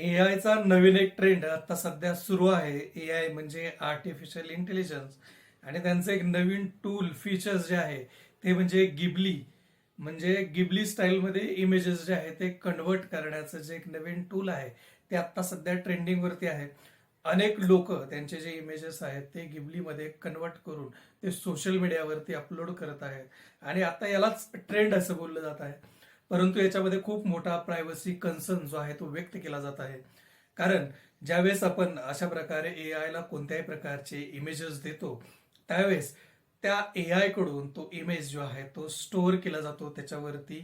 ए आयचा नवीन एक ट्रेंड आता सध्या सुरू आहे. ए आय म्हणजे आर्टिफिशियल इंटेलिजन्स आणि त्यांचं एक नवीन टूल फीचर्स जे आहे ते म्हणजे गिबली म्हणजे गिबली स्टाईलमध्ये इमेजेस जे आहे ते कन्वर्ट करण्याचं जे एक नवीन टूल आहे ते आता सध्या ट्रेंडिंगवरती आहे. अनेक लोक त्यांचे जे इमेजेस आहेत ते गिबलीमध्ये कन्वर्ट करून ते सोशल मीडियावरती अपलोड करत आहेत. आणि आता यालाच ट्रेंड असं बोललं जात आहे. परंतु याच्यामध्ये खूप मोठा प्रायव्हसी कन्सर्न जो आहे तो व्यक्त केला जात आहे. कारण ज्यावेळेस आपण अशा प्रकारे ए आयला कोणत्याही प्रकारचे इमेजेस देतो त्यावेळेस त्या ए आयकडून तो इमेज जो आहे तो स्टोअर केला जातो. त्याच्यावरती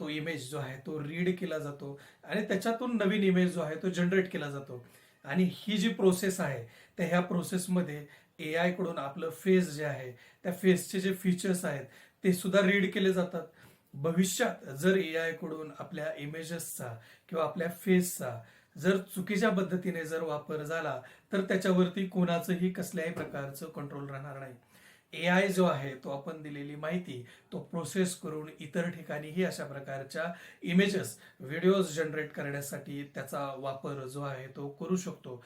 तो इमेज जो आहे तो रीड केला जातो आणि त्याच्यातून नवीन इमेज जो आहे तो जनरेट केला जातो. आणि ही जी प्रोसेस आहे त्या ह्या प्रोसेसमध्ये ए आयकडून आपलं फेस जे आहे त्या फेसचे जे फीचर्स आहेत ते सुद्धा रीड केले जातात. भविष्यात जर ए आयकडून आपल्या इमेजेसचा किंवा आपल्या फेसचा जर चुकीच्या पद्धतीने जर वापर झाला तर त्याच्यावरती कोणाचंही कसल्याही प्रकारचं कंट्रोल राहणार नाही. ए आय जो आहे तो आपण दिलेली माहिती तो प्रोसेस करून इतर ठिकाणीही अशा प्रकारच्या इमेजेस व्हिडिओज जनरेट करण्यासाठी त्याचा वापर जो आहे तो करू शकतो.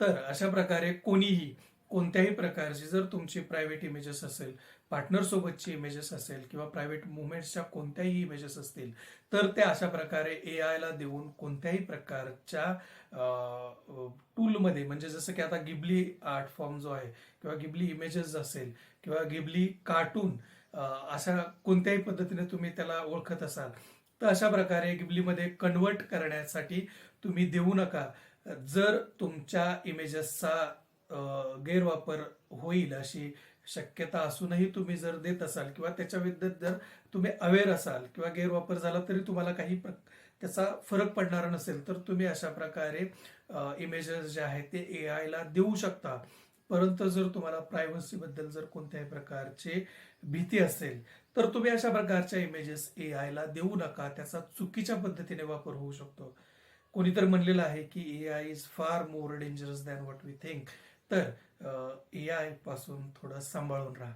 तर अशा प्रकारे कोणीही कोणत्याही प्रकारची जर तुमची प्रायव्हेट इमेजेस असेल पार्टनरसोबतची इमेजेस असेल किंवा प्रायव्हेट मुवमेंट्सच्या कोणत्याही इमेजेस असतील तर त्या अशा प्रकारे ए आयला देऊन कोणत्याही प्रकारच्या टूलमध्ये म्हणजे जसं की आता गिबली आर्ट फॉर्म जो आहे किंवा गिबली इमेजेस असेल किंवा गिबली कार्टून अशा कोणत्याही पद्धतीने तुम्ही त्याला ओळखत असाल तर अशा प्रकारे गिबलीमध्ये कन्वर्ट करण्यासाठी तुम्ही देऊ नका. जर तुमच्या इमेजेसचा गैरवापर होईल अशी शक्यता असूनही तुम्ही जर देत असाल किंवा त्याच्या विरुद्ध जर तुम्ही अवेअर असाल किंवा गैरवापर झाला तरी तुम्हाला काही प्र- त्याचा फरक पडणार नसेल तर तुम्ही अशा प्रकारे इमेजेस जे आहेत ते ए आयला देऊ शकता. परंतु जर तुम्हाला प्रायव्हसीबद्दल जर कोणत्याही प्रकारची भीती असेल तर तुम्ही अशा प्रकारच्या इमेजेस ए आयला देऊ नका. त्याचा चुकीच्या पद्धतीने वापर होऊ शकतो. कोणीतर म्हणलेलं आहे की A I is far more dangerous than what we think तर ए आयपासून थोडं सांभाळून राहा.